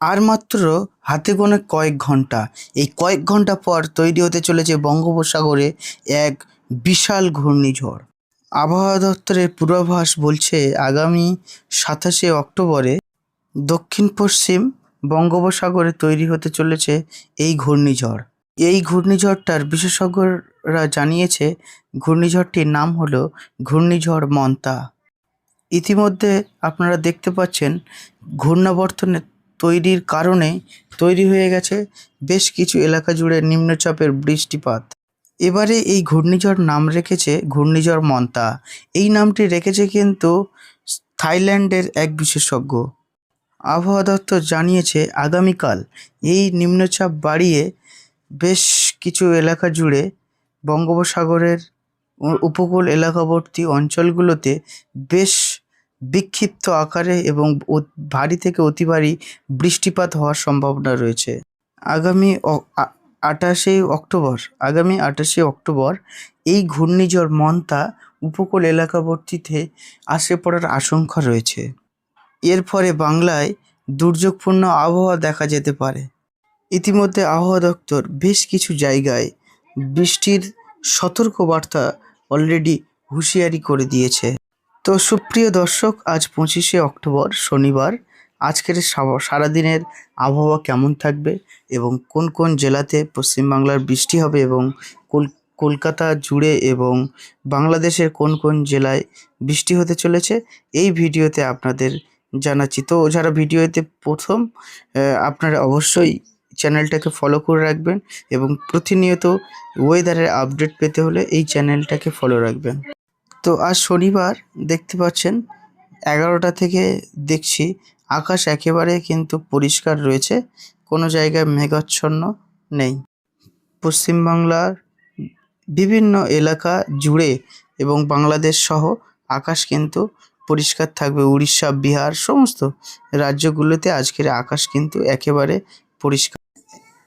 আর মাত্র হাতে গোনা কয়েক ঘণ্টা। এই কয়েক ঘণ্টা পর তৈরি হতে চলেছে বঙ্গোপসাগরে এক বিশাল ঘূর্ণিঝড়। আবহাওয়া দপ্তরের পূর্বাভাস বলছে, আগামী সাতাশে অক্টোবরে দক্ষিণ পশ্চিম বঙ্গোপসাগরে তৈরি হতে চলেছে এই ঘূর্ণিঝড়। এই ঘূর্ণিঝড়টার বিশেষজ্ঞরা জানিয়েছে, ঘূর্ণিঝড়টির নাম হলো ঘূর্ণিঝড় মন্তা। ইতিমধ্যে আপনারা দেখতে পাচ্ছেন, ঘূর্ণাবর্তনের তৈরির কারণে তৈরি হয়ে গেছে বেশ কিছু এলাকা জুড়ে নিম্নচাপের বৃষ্টিপাত। এবারে এই ঘূর্ণিঝড় নাম রেখেছে ঘূর্ণিঝড় মন্তা। এই নামটি রেখেছে কিন্তু থাইল্যান্ডের এক বিশেষজ্ঞ। আবহাওয়া দপ্তর জানিয়েছে, আগামীকাল এই নিম্নচাপ বাড়িয়ে বেশ কিছু এলাকা জুড়ে বঙ্গোপসাগরের উপকূল এলাকাবর্তী অঞ্চলগুলোতে বেশ বিক্ষিপ্ত আকারে এবং ভারী থেকে অতি ভারী বৃষ্টিপাত হওয়ার সম্ভাবনা রয়েছে। আগামী আটাশে অক্টোবর, আগামী আটাশে অক্টোবর এই ঘূর্ণিঝড় মন্তা উপকূল এলাকাবর্তীতে আসে পড়ার আশঙ্কা রয়েছে। এর ফলে বাংলায় দুর্যোগপূর্ণ আবহাওয়া দেখা যেতে পারে। ইতিমধ্যে আবহাওয়া দপ্তর বেশ কিছু জায়গায় বৃষ্টির সতর্কবার্তা অলরেডি হুঁশিয়ারি করে দিয়েছে। তো সুপ্রিয় দর্শক, আজ পঁচিশে অক্টোবর, শনিবার। আজকের সারাদিনের আবহাওয়া কেমন থাকবে এবং কোন কোন জেলাতে পশ্চিমবাংলার বৃষ্টি হবে এবং কল- কলকাতা জুড়ে এবং বাংলাদেশের কোন কোন জেলায় বৃষ্টি হতে চলেছে, এই ভিডিওতে আপনাদের জানাচ্ছি। তো যারা ভিডিওতে প্রথম আপনারা অবশ্যই চ্যানেলটাকে ফলো করে রাখবেন এবং প্রতিনিয়ত ওয়েদারের আপডেট পেতে হলে এই চ্যানেলটাকে ফলো রাখবেন। তো আজ শনিবার দেখতে পাচ্ছেন, এগারোটা থেকে দেখছি, আকাশ একেবারে কিন্তু পরিষ্কার রয়েছে, কোনো জায়গায় মেঘাচ্ছন্ন নেই। পশ্চিমবাংলার বিভিন্ন এলাকা জুড়ে এবং বাংলাদেশ সহ আকাশ কিন্তু পরিষ্কার থাকবে। উড়িষ্যা, বিহার, সমস্ত রাজ্যগুলোতে আজকের আকাশ কিন্তু একেবারে পরিষ্কার।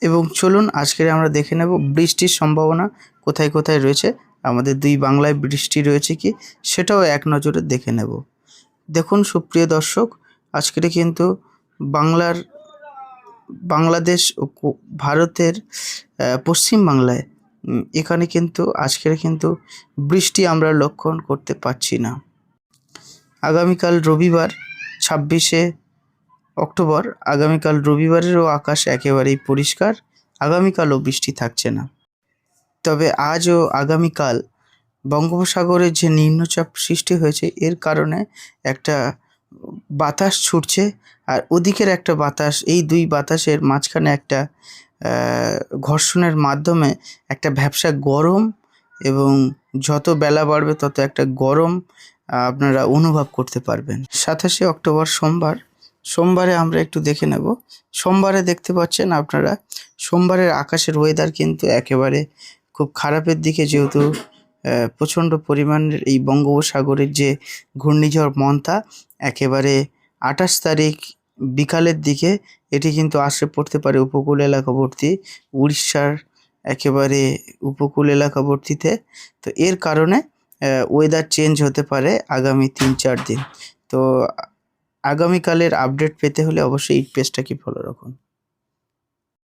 এবং চলুন, আজকের আমরা দেখে নেব বৃষ্টির সম্ভাবনা কোথায় কোথায় রয়েছে। আমাদের দুই বাংলায় বৃষ্টি রয়েছে কি, সেটাও এক নজরে দেখে নেব। দেখুন সুপ্রিয় দর্শক, আজকের কিন্তু বাংলার, বাংলাদেশ ও ভারতের পশ্চিম বাংলায় এখানে কিন্তু, আজকের কিন্তু বৃষ্টি আমরা লক্ষণ করতে পারছি না। আগামীকাল রবিবার, ছাব্বিশে অক্টোবর, আগামীকাল রবিবারেরও আকাশ একেবারেই পরিষ্কার, আগামীকালও বৃষ্টি থাকছে না। তবে আজ ও আগামীকাল বঙ্গোপসাগরে যে নিম্নচাপ সৃষ্টি হয়েছে, এর কারণে একটা বাতাস ছুটছে আর ওদিকের একটা বাতাস, এই দুই বাতাসের মাঝখানে একটা ঘর্ষণের মাধ্যমে একটা ভ্যাবসা গরম এবং যত বেলা বাড়বে তত একটা গরম আপনারা অনুভব করতে পারবেন। সাতাশে অক্টোবর সোমবার, সোমবারে আমরা একটু দেখে নেব। সোমবারে দেখতে পাচ্ছেন আপনারা, সোমবারের আকাশের ওয়েদার কিন্তু একেবারে খুব খারাপের দিকে যেহেতু প্রচণ্ড পরিমাণের এই বঙ্গোপসাগরের যে ঘূর্ণিঝড় মন্থা, একেবারে আঠাশ তারিখ বিকালের দিকে এটি কিন্তু আসে পড়তে পারে উপকূল এলাকাবর্তী উড়িষ্যার একেবারে উপকূল এলাকাবর্তীতে। তো এর কারণে ওয়েদার চেঞ্জ হতে পারে আগামী তিন চার দিন। তো আগামীকালের আপডেট পেতে হলে অবশ্যই এই পেজটাকে ফলো রাখুন।